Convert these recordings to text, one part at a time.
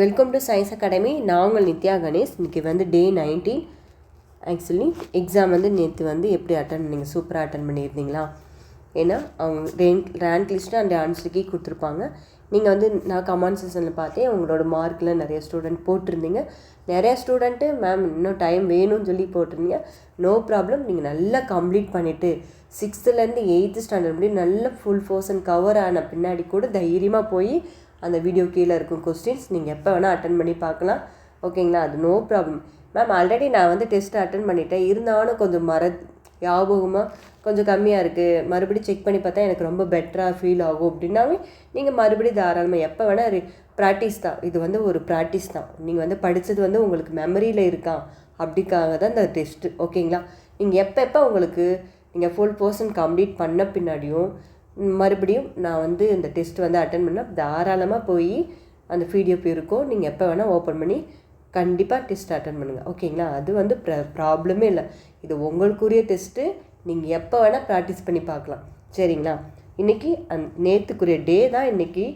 Welcome to science academy நான் உங்கள் நித்யா கணேஷ். இன்றைக்கி வந்து டே நைன்டீன் ஆக்சுவலி எக்ஸாம் வந்து நேற்று வந்து எப்படி அட்டன் நீங்கள் சூப்பராக அட்டன் பண்ணியிருந்தீங்களா? ஏன்னா அவங்க ரேங்க் ரேங்க் லிஸ்ட்டு அந்த ஆன்சருக்கே கொடுத்துருப்பாங்க. நீங்கள் வந்து நான் கமெண்ட் செஷனில் பார்த்தேன். உங்களோட மார்க்கில் நிறைய ஸ்டூடெண்ட் போட்டிருந்தீங்க. நிறைய ஸ்டூடெண்ட்டு மேம் இன்னும் டைம் வேணும்னு சொல்லி போட்டிருந்தீங்க. நோ ப்ராப்ளம் நீங்கள் நல்லா கம்ப்ளீட் பண்ணிவிட்டு சிக்ஸ்த்துலேருந்து எயித்து ஸ்டாண்டர்ட் முடியும். நல்லா ஃபுல் போர்ஷன் கவர் ஆன பின்னாடி கூட தைரியமாக போய் அந்த வீடியோ கீழே இருக்கும் கொஸ்டின்ஸ் நீங்கள் எப்போ வேணால் அட்டன் பண்ணி பார்க்கலாம். ஓகேங்களா அது நோ ப்ராப்ளம் மேம் ஆல்ரெடி நான் வந்து டெஸ்ட் அட்டன் பண்ணிட்டேன். இருந்தாலும் கொஞ்சம் மற ஞாபகமாக கொஞ்சம் கம்மியாக இருக்குது மறுபடியும் செக் பண்ணி பார்த்தா எனக்கு ரொம்ப பெட்டராக ஃபீல் ஆகும் அப்படின்னாவே நீங்கள் மறுபடியும் தாராளமாக எப்போ வேணால் ப்ராக்டிஸ் தான். இது வந்து ஒரு ப்ராக்டிஸ் தான். நீங்கள் வந்து படித்தது வந்து உங்களுக்கு மெமரியில் இருக்கா? அப்படிக்காக தான் இந்த டெஸ்ட்டு ஓகேங்களா நீங்கள் எப்போ எப்போ உங்களுக்கு நீங்கள் ஃபுல் பர்சன் கம்ப்ளீட் பண்ண பின்னாடியும் மறுபடியும் நான் வந்து இந்த டெஸ்ட் வந்து அட்டன் பண்ணால் தாராளமாக போய் அந்த பிடிஎஃப் இருக்கும் நீங்கள் எப்போ வேணால் ஓப்பன் பண்ணி கண்டிப்பாக டெஸ்ட் அட்டன் பண்ணுங்கள் ஓகேங்களா அது வந்து ப்ர ப்ராப்ளமே இல்லை. இது உங்களுக்குரிய டெஸ்ட்டு நீங்கள் எப்போ வேணால் ப்ராக்டிஸ் பண்ணி பார்க்கலாம். சரிங்களா? இன்றைக்கி அந் நேற்றுக்குரிய டே தான் இன்றைக்கி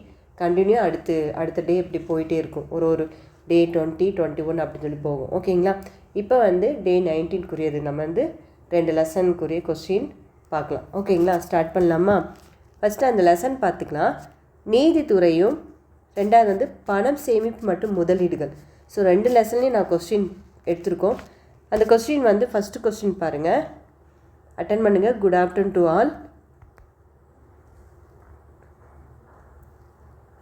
கண்டினியூ அடுத்து அடுத்த டே இப்படி போயிட்டே இருக்கும். ஒரு ஒரு டே டுவெண்ட்டி டுவெண்ட்டி ஒன் அப்படின்னு சொல்லி போகும். ஓகேங்களா இப்போ வந்து டே நைன்டீன்குரியது நம்ம வந்து ரெண்டு லெசனுக்குரிய கொஸ்டின் பார்க்கலாம். ஓகேங்களா ஸ்டார்ட் பண்ணலாமா? ஃபஸ்ட்டு அந்த லெசன் பார்த்துக்கலாம் நீதித்துறையும் ரெண்டாவது வந்து பணம் சேமிப்பு மற்றும் முதலீடுகள். ஸோ ரெண்டு லெசன்லேயும் நான் கொஸ்டின் எடுத்திருக்கோம். அந்த கொஸ்டின் வந்து ஃபஸ்ட்டு கொஸ்டின் பாருங்கள் அட்டன் பண்ணுங்கள் good afternoon to all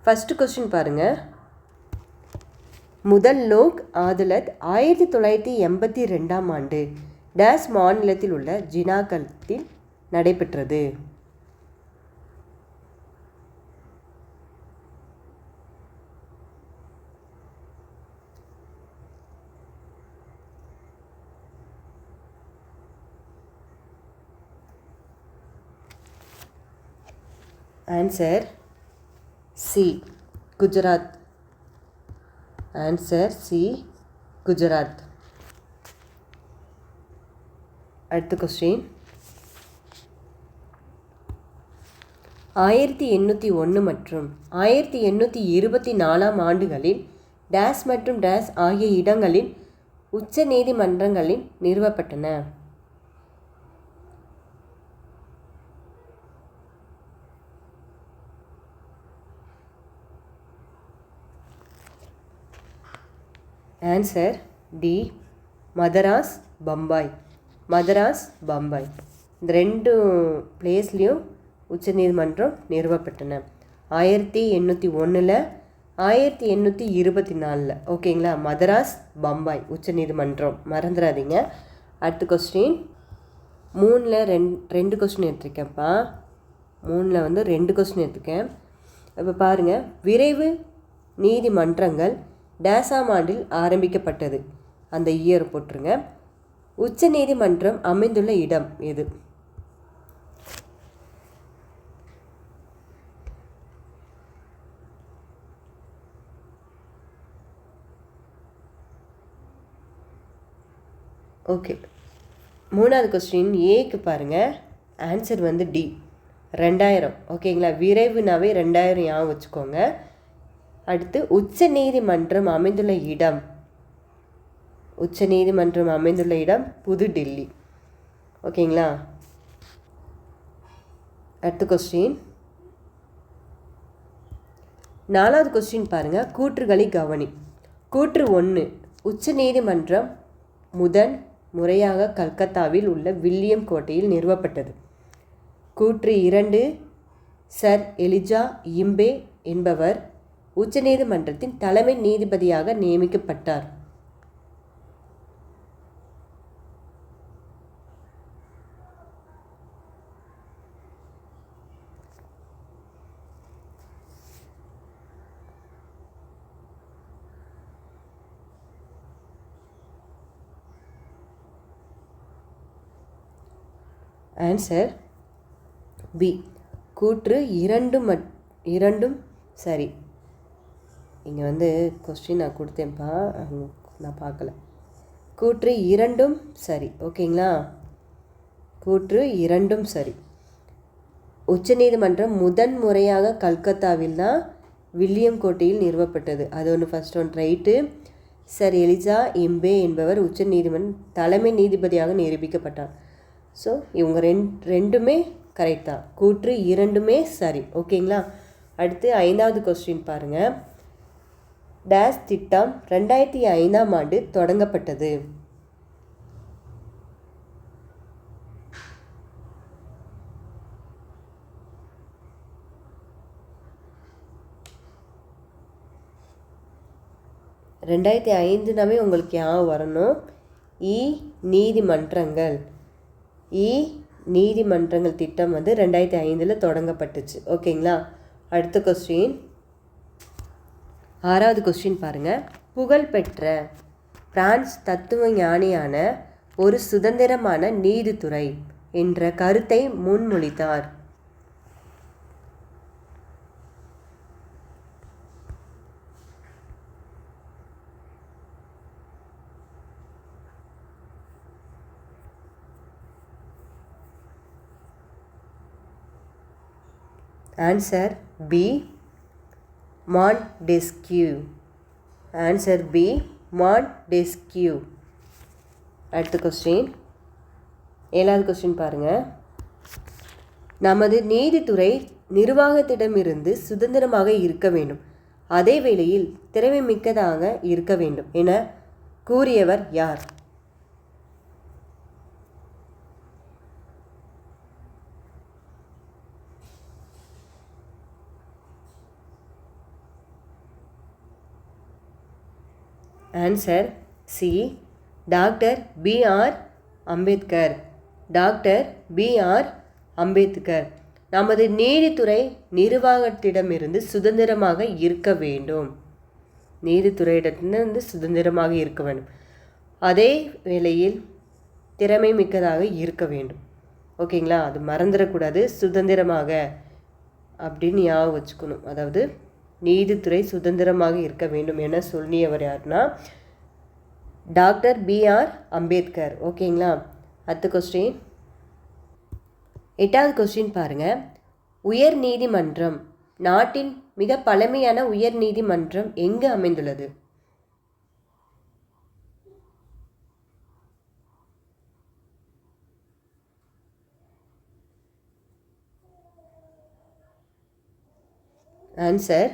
first question பாருங்கள் முதல் லோக் ஆதலத் ஆயிரத்தி தொள்ளாயிரத்தி எண்பத்தி ரெண்டாம் ஆண்டு டேஸ் மாநிலத்தில் உள்ள ஜினாகலத்தில் நடைபெற்றது. Answer C Gujarat answer C Gujarat அடுத்த கொஸ்டின் ஆயிரத்தி எண்ணூற்றி ஒன்று மற்றும் ஆயிரத்தி எண்ணூற்றி இருபத்தி நாலாம் ஆண்டுகளில் டேஸ் மற்றும் டேஸ் ஆகிய இடங்களில் உச்ச நீதிமன்றங்களில் நிறுவப்பட்டன. ஆன்சர் டி மதராஸ் பம்பாய் மதராஸ் பம்பாய் இந்த ரெண்டு பிளேஸ்லேயும் உச்சநீதிமன்றம் நிறுவப்பட்டன. ஆயிரத்தி எண்ணூற்றி ஒன்றில் ஆயிரத்தி எண்ணூற்றி இருபத்தி நாலில். ஓகேங்களா மதராஸ் பம்பாய் உச்சநீதிமன்றம். மறந்துடாதீங்க அடுத்த கொஸ்டின் மூணில் ரெண் ரெண்டு கொஸ்டின் எடுத்திருக்கேன்ப்பா மூணில் வந்து ரெண்டு கொஸ்டின் எடுத்திருக்கேன். இப்போ பாருங்கள் விரைவு நீதிமன்றங்கள் டேசாம் ஆண்டில் ஆரம்பிக்கப்பட்டது. அந்த இயர் போட்டுருங்க உச்ச நீதிமன்றம் அமைந்துள்ள இடம் எது? ஓகே. மூணாவது கொஸ்டின் ஏக்கு பாருங்கள் ஆன்சர் வந்து டி ரெண்டாயிரம். ஓகேங்களா? விரைவுனாவே ரெண்டாயிரம் ஞாபகம் வச்சுக்கோங்க. அடுத்து உச்ச நீதிமன்றம் அமைந்துள்ள இடம். உச்ச நீதிமன்றம் அமைந்துள்ள இடம் புதுடில்லி. ஓகேங்களா? அடுத்த கொஸ்டின் நாலாவது கொஸ்டின் பாருங்கள் கூற்றுகளை கவனி. கூற்று ஒன்று உச்ச நீதிமன்றம் முதன் முறையாக கல்கத்தாவில் உள்ள வில்லியம் கோட்டையில் நிறுவப்பட்டது. கூற்று இரண்டு சர் எலிஜா இம்பே என்பவர் உச்சநீதிமன்றத்தின் தலைமை நீதிபதியாக நியமிக்கப்பட்டார். ஆன்சர் பி கூற்று இரண்டு மட் இரண்டும் சரி. இங்கே வந்து கொஸ்டின் நான் கொடுத்தேன்ப்பா. நான் பார்க்கல. கூற்று இரண்டும் சரி. ஓகேங்களா? கூற்று இரண்டும் சரி. உச்சநீதிமன்றம் முதன் முறையாக கல்கத்தாவில் தான் வில்லியம் கோட்டையில் நிறுவப்பட்டது. அது ஒன்று first one right sir Elijah Impey என்பவர் உச்ச நீதிமன்றம் தலைமை நீதிபதியாக நிரூபிக்கப்பட்டார். ஸோ இவங்க ரெண் ரெண்டுமே கரெக்ட் தான். கூற்று இரண்டுமே சரி. ஓகேங்களா? அடுத்து ஐந்தாவது கொஸ்டின் பாருங்கள் டேஸ் திட்டம் ரெண்டாயிரத்தி ஐந்தாம் ஆண்டு தொடங்கப்பட்டது. ரெண்டாயிரத்தி ஐந்துனாவே உங்களுக்கு ஞாபகம் வரணும். இ நீதிமன்றங்கள். இ நீதிமன்றங்கள் திட்டம் வந்து ரெண்டாயிரத்தி ஐந்தில் தொடங்கப்பட்டுச்சு. ஓகேங்களா? அடுத்த கொஸ்டின் ஆறாவது கொஸ்டின் பாருங்கள் புகழ்பெற்ற பிரான்ஸ் தத்துவ ஞானியான ஒரு சுதந்திரமான நீதித்துறை என்ற கருத்தை முன்மொழித்தார். Answer B Montesquieu answer B Montesquieu அடுத்த கொஸ்டின் ஏழாவது கொஸ்டின் பாருங்கள் நமது நீதித்துறை நிர்வாகத்திடமிருந்து சுதந்திரமாக இருக்க வேண்டும். அதே வேளையில் திறமை மிக்கதாக இருக்க வேண்டும். என கூறியவர் யார்? Answer C doctor B R Ambedkar doctor B R Ambedkar நமது நீதித்துறை நிர்வாகத்திடமிருந்து சுதந்திரமாக இருக்க வேண்டும். நீதித்துறையிடத்திலிருந்து சுதந்திரமாக இருக்க வேண்டும். அதே வேளையில் திறமை மிக்கதாக இருக்க வேண்டும். ஓகேங்களா? அது மறந்துடக்கூடாது. சுதந்திரமாக அப்படின்னு ஞாபகம் வச்சுக்கணும். அதாவது நீதித்துறை சுதந்திரமாக இருக்க வேண்டும் என சொல்லியவர் யாருன்னா டாக்டர் பிஆர் அம்பேத்கர். ஓகேங்களா? அடுத்த கொஸ்டின் எட்டாவது கொஸ்டின் பாருங்கள் உயர் நீதிமன்றம் நாட்டின் மிக பழமையான உயர் நீதிமன்றம் எங்கு அமைந்துள்ளது? Answer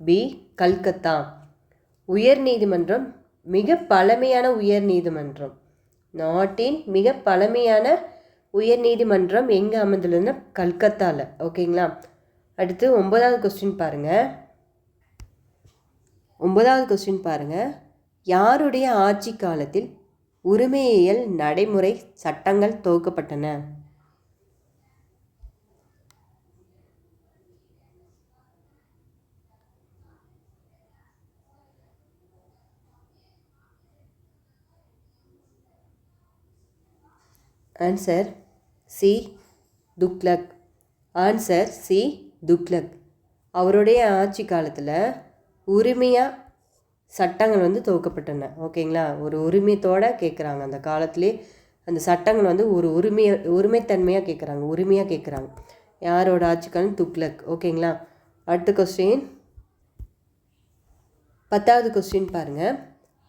B. கல்கத்தா. உயர் நீதிமன்றம் மிக பழமையான உயர் நீதிமன்றம். நாட்டின் மிக பழமையான உயர் நீதிமன்றம் எங்கே அமைந்துள்ளதுன்னா கல்கத்தாவில் ஓகேங்களா? அடுத்து ஒன்பதாவது கொஸ்டின் பாருங்கள் ஒன்பதாவது கொஸ்டின் பாருங்கள் யாருடைய ஆட்சி காலத்தில் உரிமையியல் நடைமுறை சட்டங்கள் துவக்கப்பட்டன? Answer C Tughlaq answer C Tughlaq அவருடைய ஆட்சி காலத்தில் உரிமையாக சட்டங்கள் வந்து துவக்கப்பட்டன. ஓகேங்களா? ஒரு உரிமையத்தோடு கேட்குறாங்க அந்த காலத்திலே அந்த சட்டங்கள் வந்து ஒரு உரிமையை உரிமைத்தன்மையாக கேட்குறாங்க உரிமையாக கேட்குறாங்க யாரோட ஆட்சிக்காலம் துக்லக் ஓகேங்களா? அடுத்த கொஸ்டின் பத்தாவது கொஸ்டின் பாருங்கள்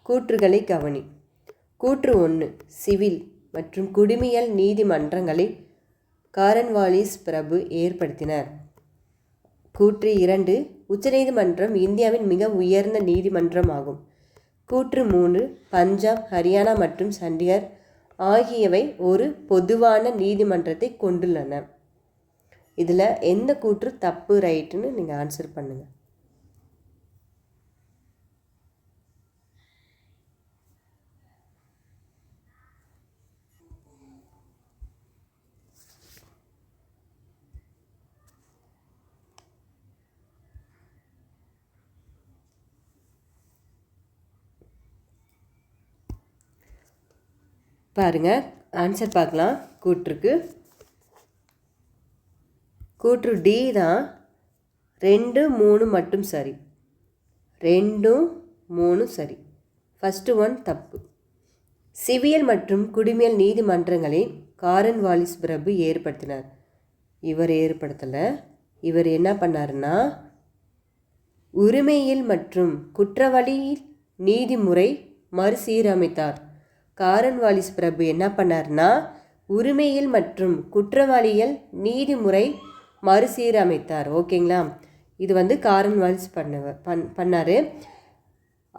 கூற்றுகளை கவனி. கூற்று ஒன்று சிவில். மற்றும் குடிமியல் நீதிமன்றங்களை காரன்வாலிஸ் பிரபு ஏற்படுத்தினர். கூற்று இரண்டு உச்சநீதிமன்றம் இந்தியாவின் மிக உயர்ந்த நீதிமன்றம் ஆகும் கூற்று மூன்று பஞ்சாப் ஹரியானா மற்றும் சண்டிகர் ஆகியவை ஒரு பொதுவான நீதிமன்றத்தை கொண்டுள்ளன. இதில் எந்த கூற்று தப்பு ரைட்டுன்னு நீங்கள் ஆன்சர் பண்ணுங்கள் பாருங்கள் ஆன்சர் பார்க்கலாம். கூற்றுக்கு. கூற்று டி தான். ரெண்டு மூணு மட்டும் சரி. ரெண்டும் மூணு சரி. ஃபஸ்ட்டு ஒன் தப்பு. சிவியல் மற்றும் குடிமையல் நீதிமன்றங்களை காரன் வாலிஸ் பிரபு ஏற்படுத்தினார். இவர் ஏற்படுத்தலை. இவர் என்ன பண்ணார்னா உரிமையில் மற்றும் குற்றவாளியில் நீதிமுறை மறுசீரமைத்தார். காரன்வாலிஸ் பிரபு என்ன பண்ணார்னா உரிமையில் மற்றும் குற்றவாளிகள் நீதிமுறை மறுசீரமைத்தார். ஓகேங்களா? இது வந்து காரன்வாலிஸ் பண்ண பண் பண்ணார்.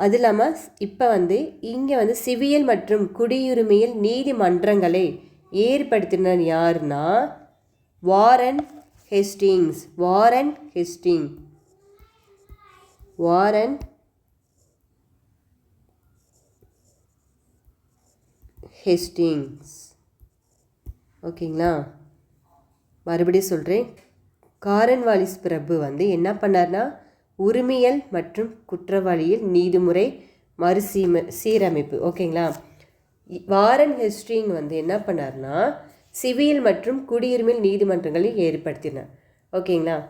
அது இல்லாமல் இப்போ வந்து இங்கே வந்து சிவியல் மற்றும் குடியுரிமையில் நீதிமன்றங்களை ஏற்படுத்தினர் யாருன்னா Warren Hastings. Warren Hasting. Warren Hastings. ஓகேங்களா? மறுபடியும் சொல்கிறேன் காரன்வாலிஸ் பிரபு வந்து என்ன பண்ணார்னா உரிமையல் மற்றும் குற்றவாளியில் நீதிமுறை மறுசீம சீரமைப்பு. ஓகேங்களா? வாரன் ஹெஸ்டிங் வந்து என்ன பண்ணார்னா சிவியல் மற்றும் குடியுரிமை நீதிமன்றங்களை ஏற்படுத்தினார். ஓகேங்களா?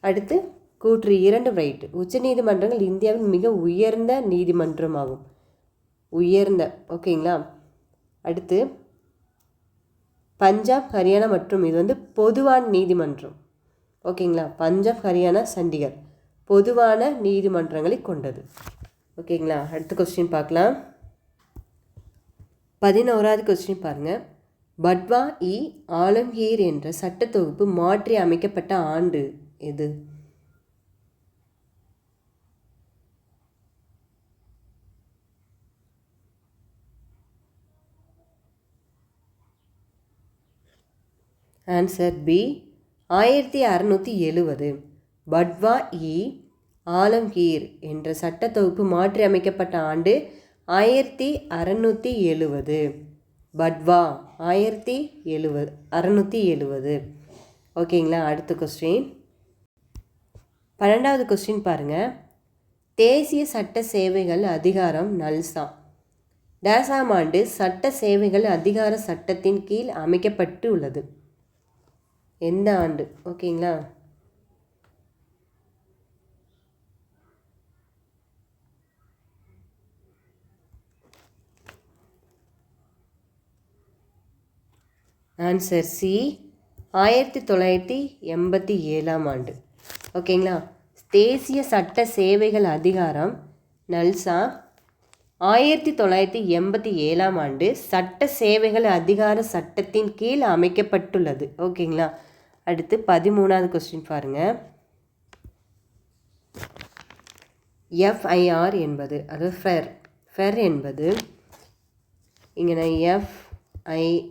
அடுத்து கூற்று இரண்டு ரைட்டு. உச்சநீதிமன்றங்கள் இந்தியாவின் மிக உயர்ந்த நீதிமன்றமாகும். உயர்ந்த ஓகேங்களா? அடுத்து பஞ்சாப் ஹரியானா மற்றும் இது வந்து பொதுவான நீதிமன்றம். ஓகேங்களா? பஞ்சாப் ஹரியானா சண்டிகர். பொதுவான நீதிமன்றங்களை கொண்டது. ஓகேங்களா? அடுத்த கொஸ்டின் பார்க்கலாம். பதினோராவது கொஸ்டின் பாருங்கள் பட்வா இ ஆலம்கீர் என்ற சட்டத்தொகுப்பு மாற்றி அமைக்கப்பட்ட ஆண்டு எது? ஆன்சர் பி ஆயிரத்தி அறநூற்றி எழுவது. பட்வா இ. ஆலம்கீர் என்ற சட்டத்தொகுப்பு மாற்றி அமைக்கப்பட்ட ஆண்டு ஆயிரத்தி அறநூற்றி எழுவது. பட்வா ஆயிரத்தி எழுவது அறநூற்றி எழுவது. ஓகேங்களா அடுத்த கொஸ்டின் பன்னெண்டாவது கொஸ்டின் பாருங்கள் தேசிய சட்ட சேவைகள் அதிகாரம் நல்சா. டேசாம் ஆண்டு சட்ட சேவைகள் அதிகார சட்டத்தின் கீழ் அமைக்கப்பட்டு உள்ளது எந்த ஆண்டு? ஓகேங்களா? ஆன்சர் சி ஆயிரத்தி தொள்ளாயிரத்தி எண்பத்தி ஏழாம் ஆண்டு. ஓகேங்களா? தேசிய சட்ட சேவைகள் அதிகாரம் நல்சா. ஆயிரத்தி தொள்ளாயிரத்தி எண்பத்தி ஏழாம் ஆண்டு சட்ட சேவைகள் அதிகார சட்டத்தின் கீழ் அமைக்கப்பட்டுள்ளது. ஓகேங்களா? அடுத்து பதிமூணாவது கொஸ்டின் பாருங்கள் எஃப்ஐஆர் என்பது அது ஃபெர் ஃபெர் என்பது இங்கே நான் எஃப்ஐஆர்இன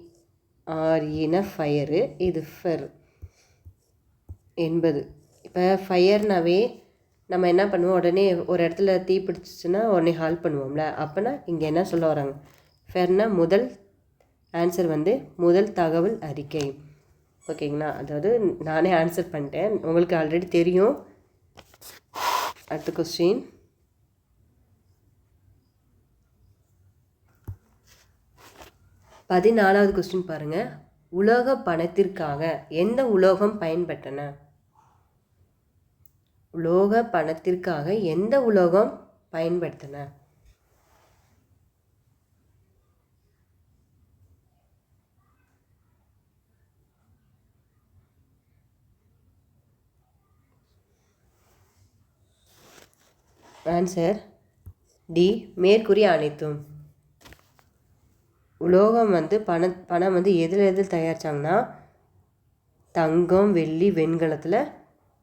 ஃபயரு இது ஃபெர் என்பது. இப்போ ஃபயர்னாவே நம்ம என்ன பண்ணுவோம்? உடனே ஒரு இடத்துல தீ பிடிச்சிச்சுன்னா உடனே ஹால் பண்ணுவோம்ல. அப்போனா இங்கே என்ன சொல்ல வராங்க? ஃபெர்னா முதல் ஆன்சர் வந்து முதல் தகவல் அறிக்கை. ஓகேங்களா? அதாவது நானே ஆன்சர் பண்ணிட்டேன். உங்களுக்கு ஆல்ரெடி தெரியும். அடுத்த கொஸ்டின் பதினாலாவது கொஸ்டின் பாருங்கள் உலோக பணத்திற்காக எந்த உலோகம் பயன்பட்டன? உலோக பணத்திற்காக எந்த உலோகம் பயன்படுத்தின ஆன்சர் டி மேற்கூறிய அனைத்தும். உலோகம் வந்து பண பணம் வந்து எதில் எதில் தயாரிச்சாங்கன்னா தங்கம் வெள்ளி வெண்கலத்தில்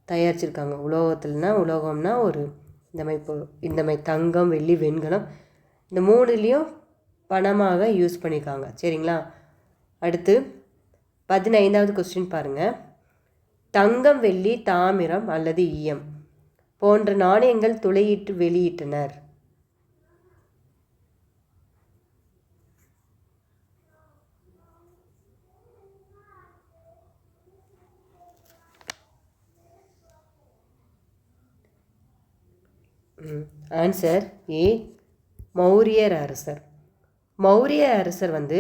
தயாரிச்சிருக்காங்க. உலோகத்தில்னா உலோகம்னா ஒரு இந்த மாதிரி இப்போ இந்த மாதிரி தங்கம் வெள்ளி வெண்கலம் இந்த மூணுலேயும் பணமாக யூஸ் பண்ணியிருக்காங்க சரிங்களா? அடுத்து பதினைந்தாவது கொஸ்டின் பாருங்கள் தங்கம் வெள்ளி தாமிரம் அல்லது ஈயம். போன்ற நாணயங்கள் துளையிட்டு வெளியிட்டனர். ஆன்சர் ஏ மௌரியர் அரசர். மௌரிய அரசர் வந்து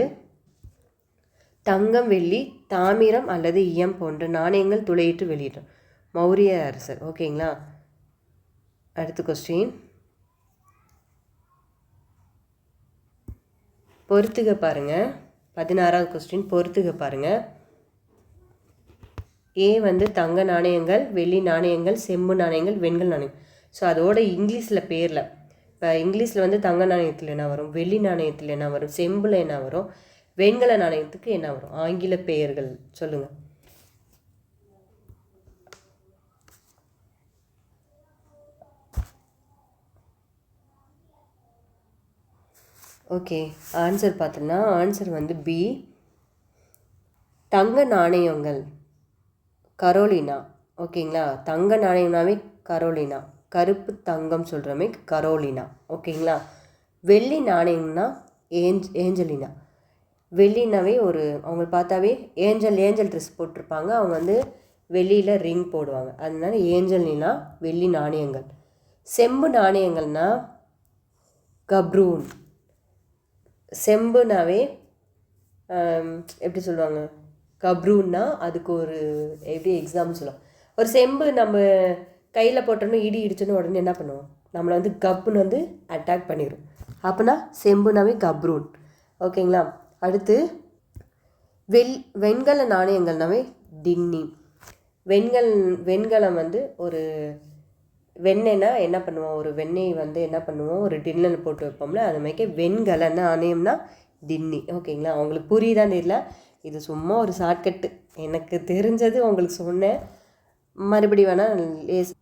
தங்கம் வெள்ளி தாமிரம் அல்லது ஈயம் போன்ற நாணயங்கள் துளையிட்டு வெளியிட்டார் மௌரிய அரசர் ஓகேங்களா? அடுத்த கொஸ்டின் பொறுத்துக பாருங்க. பதினாறாவது கொஸ்டின் பொறுத்துக பாருங்கள் ஏ வந்து தங்க நாணயங்கள் வெள்ளி நாணயங்கள் செம்பு நாணயங்கள் வெண்கல் நாணயம் ஸோ அதோட இங்கிலீஷில் பேரில் இப்போ இங்கிலீஷில் வந்து தங்க நாணயத்தில் என்ன வரும்? வெள்ளி நாணயத்தில் என்ன வரும்? செம்பில் என்ன வரும்? வெண்கல நாணயத்துக்கு என்ன வரும்? ஆங்கில பெயர்கள் சொல்லுங்கள் ஓகே ஆன்சர் பார்த்தோன்னா ஆன்சர் வந்து பி தங்க நாணயங்கள் கரோலினா. ஓகேங்களா? தங்க நாணயம்னாவே கரோலினா. கருப்பு தங்கம் சொல்கிறோமே கரோலினா. ஓகேங்களா? வெள்ளி நாணயம்னா ஏஞ்ச் ஏஞ்சலினா. வெள்ளினாவே ஒரு அவங்க பார்த்தாவே ஏஞ்சல் ஏஞ்சல் ட்ரெஸ் போட்டிருப்பாங்க. அவங்க வந்து வெள்ளியில் ரிங் போடுவாங்க. அதனால ஏஞ்சல்னா வெள்ளி நாணயங்கள். செம்பு நாணயங்கள்னா கப்ரூன். செம்புனாவே எப்படி சொல்லுவாங்க? கப்ரூன்னா அதுக்கு ஒரு எப்படி எக்ஸாம்பிள் சொல்லலாம் ஒரு செம்பு நம்ம கையில் போட்டோம்னா இடி இடிச்சோன்னு உடனே என்ன பண்ணுவோம்? நம்மளை வந்து கப்புன்னு வந்து அட்டாக் பண்ணிடும் அப்போனா செம்புனாவே கப்ரூன். ஓகேங்களா? அடுத்து வெள் வெண்கல நாணயங்கள்னாவே டின்னி. வெண்கல் வெண்கலம் வந்து ஒரு வெண்ணெய்னா என்ன பண்ணுவோம்? ஒரு வெண்ணெய் வந்து என்ன பண்ணுவோம்? ஒரு டின்னில் போட்டு வைப்போம்ல அது மாதிரி வெண்கலன்னு ஆணையம்னா டின்னி. ஓகேங்களா? அவங்களுக்கு புரியுதான்னு தெரியல? இது சும்மா ஒரு ஷார்ட்கட்டு எனக்கு தெரிஞ்சது உங்களுக்கு சொன்னேன். மறுபடி வேணால் லேஸ்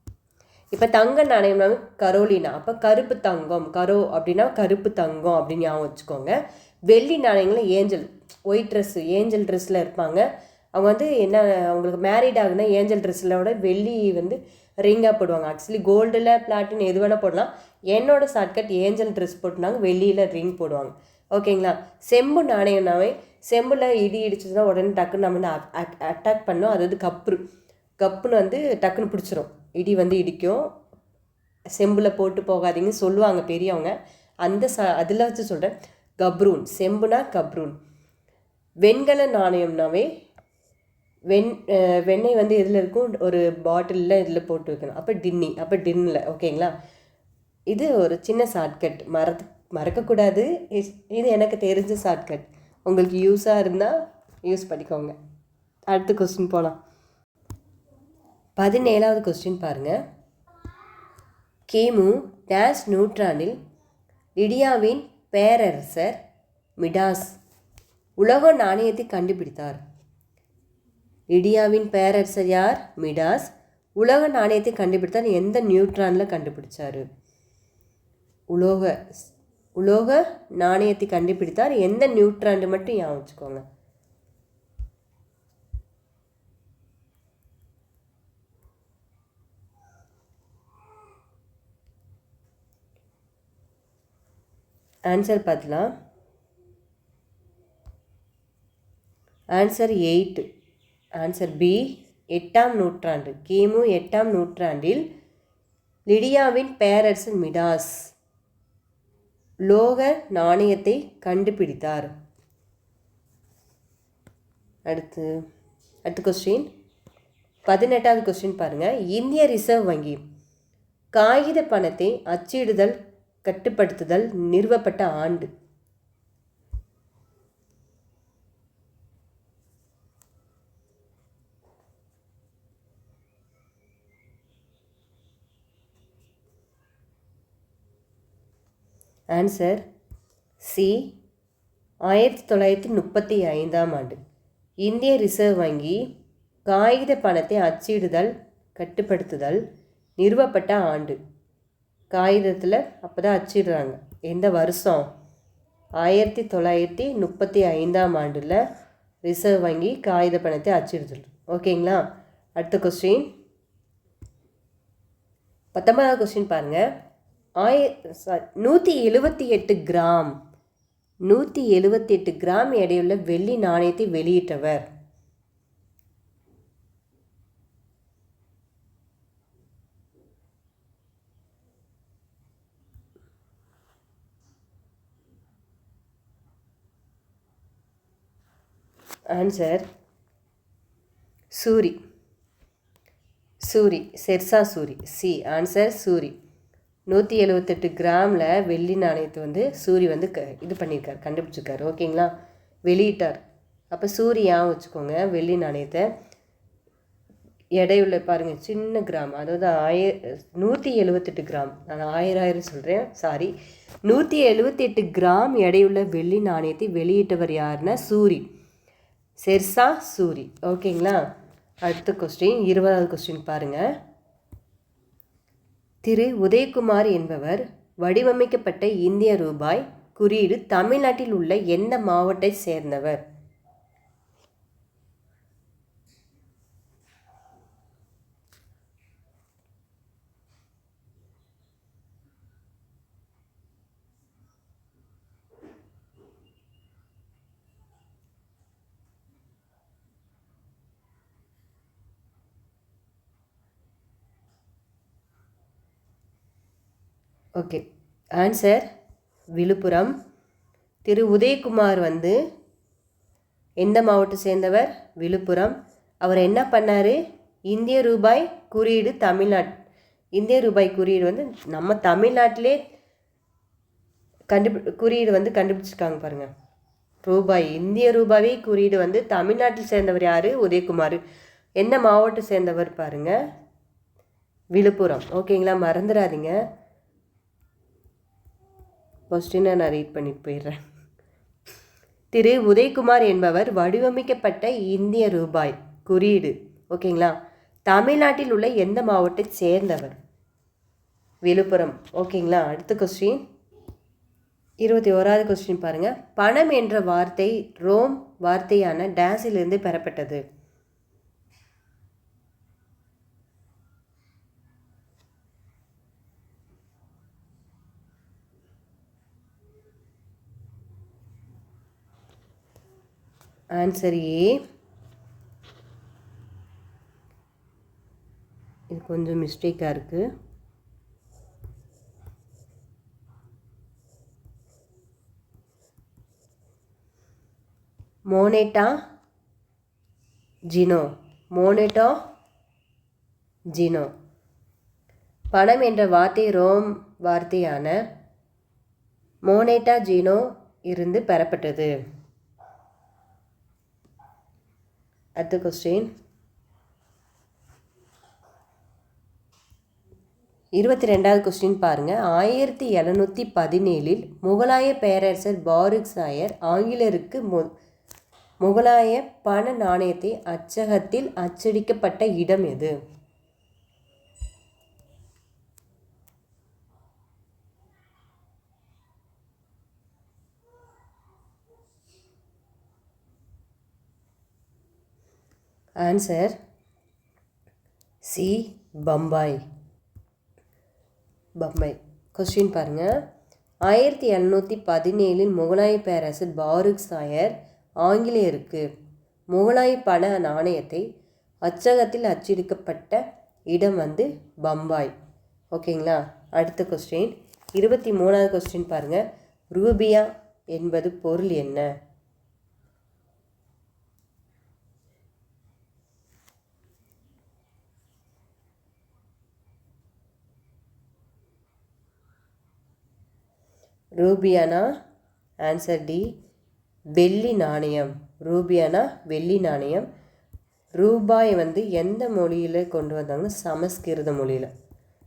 இப்போ தங்க நாணயம்னாலும் கரோலினா. அப்போ கருப்பு தங்கம் கரோ அப்படின்னா கருப்பு தங்கம் அப்படின்னு ஞாபகம் வச்சுக்கோங்க. வெள்ளி நாணயங்களும் ஏஞ்சல் ஒயிட் ட்ரெஸ்ஸு ஏஞ்சல் ட்ரெஸ்ஸில் இருப்பாங்க. அவங்க வந்து என்ன அவங்களுக்கு மேரீட் ஆகுனா ஏஞ்சல் ட்ரெஸ்ஸில் வெள்ளி வந்து ரிங்காக போடுவாங்க. ஆக்சுவலி கோல்டில் பிளாட்டின் எது வேணால் போடலாம். என்னோட ஷார்ட்கட் ஏஞ்சல் ட்ரெஸ் போட்டுனாங்க. வெளியில் ரிங் போடுவாங்க. ஓகேங்களா செம்பு நாணயம்னாவே செம்பில் இடி இடிச்சதுன்னா உடனே டக்குன்னு நம்ம வந்து அட்டாக் பண்ணோம். அது கப்ரு கப்பு. கப்புன்னு வந்து டக்குன்னு பிடிச்சிரும். இடி வந்து இடிக்கும். செம்பில் போட்டு போகாதீங்கன்னு சொல்லுவாங்க பெரியவங்க. அந்த ச அதில் வச்சு சொல்கிறேன் கப்ரூன். செம்புனா கப்ரூன். வெண்கல நாணயம்னாவே வெண் வெண்ணெய் வந்து எதில் இருக்கும்? ஒரு பாட்டிலில் இதில் போட்டு வைக்கணும். அப்போ டின்னி. அப்போ டின்னில் ஓகேங்களா? இது ஒரு சின்ன ஷார்ட்கட் மறத்து மறக்கக்கூடாது. இது எனக்கு தெரிஞ்ச ஷார்ட்கட் உங்களுக்கு யூஸாக இருந்தால் யூஸ் பண்ணிக்கோங்க. அடுத்த கொஸ்டின் போகலாம் பதினேழாவது கொஸ்டின் பாருங்கள் கிமு டேஷ் நூற்றாண்டில் லிடியாவின் பேரரசர் மிடாஸ் உலக நாணயத்தை கண்டுபிடித்தார். இடியாவின் பேரரசர் யார்? மிடாஸ். உலக நாணயத்தை கண்டுபிடித்தார் எந்த நியூட்ரானில் கண்டுபிடிச்சார்? உலோக உலோக நாணயத்தை கண்டுபிடித்தார் எந்த நியூட்ரான் மட்டும் ஞாபகம் வச்சுக்கோங்க. ஆன்சர் பார்க்கலாம் ஆன்சர் எயிட்டு ஆன்சர் பி எட்டாம் நூற்றாண்டு. கிமு எட்டாம் நூற்றாண்டில் லிடியாவின் பேரரசன் மிடாஸ் லோக நாணயத்தை கண்டுபிடித்தார். அடுத்து அடுத்த கொஸ்டின் பதினெட்டாவது கொஸ்டின் பாருங்கள் இந்திய ரிசர்வ் வங்கி காகித பணத்தை அச்சிடுதல் கட்டுப்படுத்துதல் நிறுவப்பட்ட ஆண்டு. ஆன்சர் சி ஆயிரத்தி தொள்ளாயிரத்தி முப்பத்தி ஐந்தாம் ஆண்டு. இந்திய ரிசர்வ் வங்கி காகித பணத்தை அச்சிடுதல் கட்டுப்படுத்துதல் நிறுவப்பட்ட ஆண்டு. காகிதத்தில் அப்போ தான் அச்சிடுறாங்க. எந்த வருஷம்? ஆயிரத்தி தொள்ளாயிரத்தி முப்பத்தி ஐந்தாம் ஆண்டில் ரிசர்வ் வங்கி காகித பணத்தை அச்சிடுதல். ஓகேங்களா? அடுத்த கொஸ்டின் பத்தொன்பதாவது கொஸ்டின் பாருங்கள் ஆய சாரி நூற்றி எழுபத்தி எட்டு கிராம். நூற்றி எழுபத்தி எட்டு கிராம் எடையுள்ள வெள்ளி நாணயத்தை வெளியிட்டவர். Answer Suri. Suri Shershah Suri. C answer Suri. நூற்றி எழுபத்தெட்டு கிராமில் வெள்ளி நாணயத்தை வந்து சூரி வந்து க இது பண்ணியிருக்கார் கண்டுபிடிச்சிருக்காரு. ஓகேங்களா? வெளியிட்டார். அப்போ சூரியாவும் வச்சுக்கோங்க? வெள்ளி நாணயத்தை எடையுள்ள பாருங்கள் சின்ன கிராம் அதாவது ஆய நூற்றி எழுபத்தெட்டு கிராம் நான் ஆயிரம் ஆயிரம் சொல்கிறேன் சாரி நூற்றி எழுபத்தெட்டு கிராம் எடையுள்ள வெள்ளி நாணயத்தை வெளியிட்டவர் யாருன்னா சூரி. செர்சா சூரி. ஓகேங்களா? அடுத்த கொஸ்டின் இருபதாவது கொஸ்டின் பாருங்கள் திரு உதயகுமார் என்பவர் வடிவமைக்கப்பட்ட இந்திய ரூபாய் குறியீடு தமிழ்நாட்டில் உள்ள எந்த மாவட்டத்தைச் சேர்ந்தவர்? ஓகே. ஆன்சர் விழுப்புரம். திரு. உதயகுமார் வந்து எந்த மாவட்டம் சேர்ந்தவர்? விழுப்புரம். அவர் என்ன பண்ணார்? இந்திய ரூபாய் குறியீடு தமிழ்நாட் இந்திய ரூபாய் குறியீடு வந்து நம்ம தமிழ்நாட்டிலே கண்டுபி குறியீடு வந்து கண்டுபிடிச்சிருக்காங்க பாருங்கள் ரூபாய் இந்திய ரூபாவே குறியீடு வந்து தமிழ்நாட்டில் சேர்ந்தவர் யார்? உதயகுமார். என்ன மாவட்டம் சேர்ந்தவர் பாருங்கள் விழுப்புரம். ஓகேங்களா? மறந்துடாதீங்க. கொஸ்டினை நான் ரீட் பண்ணிட்டு போயிடுறேன். திரு உதயகுமார் என்பவர் வடிவமைக்கப்பட்ட இந்திய ரூபாய் குறியீடு. ஓகேங்களா? தமிழ்நாட்டில் உள்ள எந்த மாவட்டத்தை சேர்ந்தவர்? விழுப்புரம். ஓகேங்களா? அடுத்த கொஸ்டின் இருபத்தி ஓராவது கொஸ்டின் பாருங்கள் பணம் என்ற வார்த்தை ரோம் வார்த்தையான டேஸிலிருந்து பெறப்பட்டது. ஆன்சர் ஏ இது கொஞ்சம் மிஸ்டேக்காக இருக்குது மோனேட்டா ஜினோ. மோனேட்டோ ஜினோ. பணம் என்ற வார்த்தை ரோம் வார்த்தையான மோனேட்டா ஜீனோ இருந்து பெறப்பட்டது. அடுத்த கொஸ்டின் இருபத்தி ரெண்டாவது கொஸ்டின் பாருங்கள் ஆயிரத்தி எழுநூற்றி பதினேழில் முகலாய பேரரசர் பாரிக் சாயர் ஆங்கிலருக்கு மு முகலாய பண நாணயத்தை அச்சகத்தில் அச்சடிக்கப்பட்ட இடம் எது? Answer C Bombay Bombay question பாருங்கள் ஆயிரத்தி எழுநூற்றி பதினேழில் முகலாய பேரரசர் பாருக் சாயர் ஆங்கிலேயருக்கு முகலாய பண நாணயத்தை அச்சகத்தில் அச்சடிக்கப்பட்ட இடம் வந்து பம்பாய். ஓகேங்களா? அடுத்த கொஸ்டின் இருபத்தி மூணாவது கொஸ்டின் பாருங்கள் ரூபியா என்பது பொருள் என்ன? ரூபியானா? ஆன்சர் டி வெள்ளி நாணயம். ரூபியானா வெள்ளி நாணயம். ரூபாய் வந்து எந்த மொழியில் கொண்டு வந்தாங்கன்னா சமஸ்கிருத மொழியில்.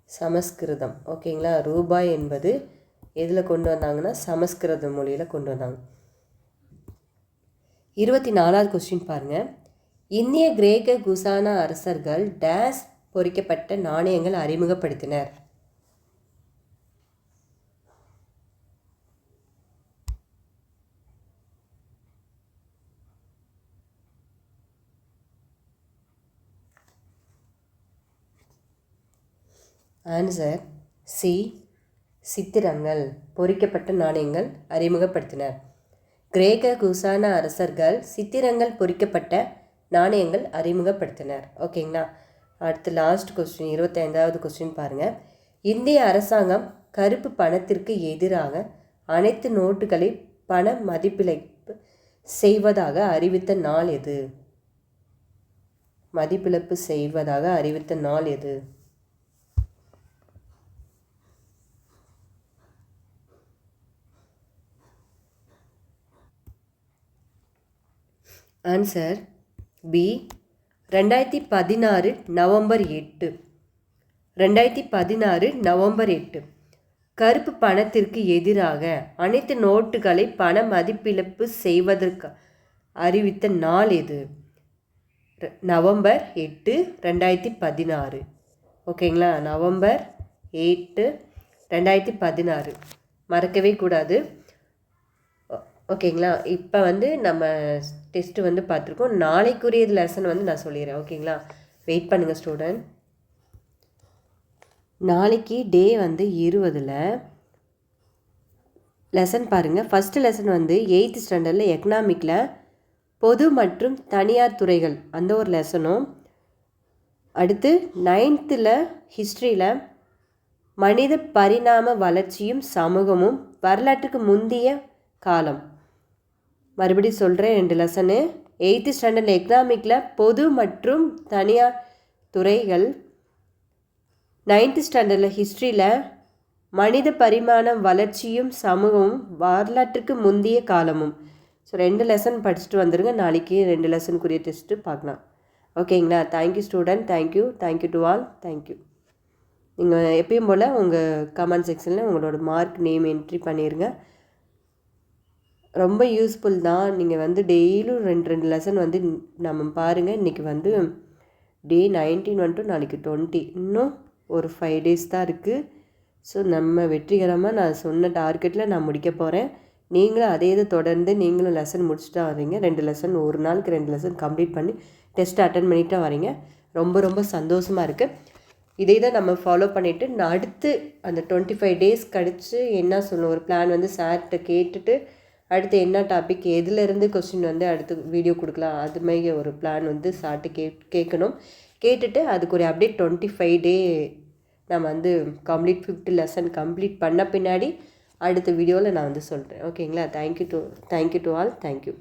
சமஸ்கிருதம். ஓகேங்களா? ரூபாய் என்பது எதில் கொண்டு வந்தாங்கன்னா? சமஸ்கிருத மொழியில் கொண்டு வந்தாங்க. இருபத்தி நாலாவது கொஸ்டின் பாருங்கள் இந்திய கிரேக்க குசானா அரசர்கள் டேஸ் பொறிக்கப்பட்ட நாணயங்கள் அறிமுகப்படுத்தினர். ஆன்சர் சி சித்திரங்கள். பொறிக்கப்பட்ட நாணயங்கள் அறிமுகப்படுத்தினர். கிரேக்க குசான அரசர்கள் சித்திரங்கள் பொறிக்கப்பட்ட நாணயங்கள் அறிமுகப்படுத்தினர். ஓகேங்களா? அடுத்து லாஸ்ட் கொஸ்டின் இருபத்தைந்தாவது கொஸ்டின் பாருங்கள் இந்திய அரசாங்கம் கருப்பு பணத்திற்கு எதிராக அனைத்து நோட்டுகளை பண மதிப்பிழப்பு செய்வதாக அறிவித்த நாள் எது? மதிப்பிழப்பு செய்வதாக அறிவித்த நாள் எது? ஆன்சர் பி ரெண்டாயிரத்தி பதினாறு நவம்பர் எட்டு. ரெண்டாயிரத்தி பதினாறு நவம்பர் எட்டு. கருப்பு பணத்திற்கு எதிராக அனைத்து நோட்டுகளை பண மதிப்பிழப்பு செய்வதற்கு அறிவித்த நாள் எது? நவம்பர் எட்டு ரெண்டாயிரத்தி பதினாறு. ஓகேங்களா? நவம்பர் எட்டு ரெண்டாயிரத்தி பதினாறு. மறக்கவே கூடாது. ஓகேங்களா? இப்போ வந்து நம்ம டெஸ்ட்டு வந்து பார்த்துருக்கோம். நாளைக்குரியது லெசன் வந்து நான் சொல்லிடுறேன். ஓகேங்களா? வெயிட் பண்ணுங்கள் ஸ்டூடெண்ட் நாளைக்கு டே வந்து இருபதில் லெசன் பாருங்கள் ஃபஸ்ட்டு லெசன் வந்து எயித்து ஸ்டாண்டர்டில் எக்கனாமிக்கில் பொது மற்றும் தனியார் துறைகள் அந்த ஒரு லெசனும் அடுத்து நைன்த்தில் ஹிஸ்ட்ரியில் மனித பரிணாம வளர்ச்சியும் சமூகமும் வரலாற்றுக்கு முந்திய காலம். மறுபடியும் சொல்கிறேன் ரெண்டு லெசனு எயித்து ஸ்டாண்டர்ட் எக்கனாமிக்கில் பொது மற்றும் தனியார் துறைகள். நைன்த்து ஸ்டாண்டர்டில் ஹிஸ்ட்ரியில் மனித பரிமாணம் வளர்ச்சியும் சமூகமும் வரலாற்றுக்கு முந்தைய காலமும். ஸோ ரெண்டு லெசன் படிச்சுட்டு வந்துடுங்க நாளைக்கு ரெண்டு லெசனுக்குரிய டெஸ்ட்டு பார்க்கலாம். ஓகேங்களா thank you student thank you thank you to all thank you நீங்கள் எப்பயும் போல் உங்கள் கமெண்ட் செக்ஷனில் உங்களோட மார்க் நேம் என்ட்ரி பண்ணிடுங்க ரொம்ப யூஸ்ஃபுல் தான். நீங்கள் வந்து டெய்லியும் ரெண்டு ரெண்டு லெசன் வந்து நம்ம பாருங்கள் இன்றைக்கி வந்து டே நைன்டீன் வந்துட்டு நாளைக்கு டுவெண்ட்டி இன்னும் ஒரு ஃபைவ் டேஸ் தான் இருக்குது ஸோ நம்ம வெற்றிகரமாக நான் சொன்ன டார்கெட்டில் நான் முடிக்க போகிறேன் நீங்களும் அதே இதை தொடர்ந்து நீங்களும் லெசன் முடிச்சுட்டா வரீங்க. ரெண்டு லெசன் ஒரு நாளுக்கு ரெண்டு லெசன் கம்ப்ளீட் பண்ணி டெஸ்ட் அட்டன் பண்ணிட்டு வரீங்க. ரொம்ப ரொம்ப சந்தோஷமாக இருக்குது இதே தான் நம்ம ஃபாலோ பண்ணிவிட்டு நான் அடுத்து அந்த டுவெண்ட்டி ஃபைவ் டேஸ் கழித்து என்ன சொல்லணும்? ஒரு பிளான் வந்து சார்கிட்ட கேட்டுட்டு அடுத்து என்ன டாபிக் எதுலேருந்து கொஸ்டின் வந்து அடுத்து வீடியோ கொடுக்கலாம். அது மாதிரி ஒரு பிளான் வந்து சாப்பிட்டு கே கேட்கணும். கேட்டுட்டு அதுக்கு ஒரு அப்டேட் டுவெண்ட்டி ஃபைவ் டே நம்ம வந்து கம்ப்ளீட் ஃபிஃப்த் லெசன் கம்ப்ளீட் பண்ண பின்னாடி அடுத்த வீடியோவில் நான் வந்து சொல்கிறேன் ஓகேங்களா thank you to thank you to all thank you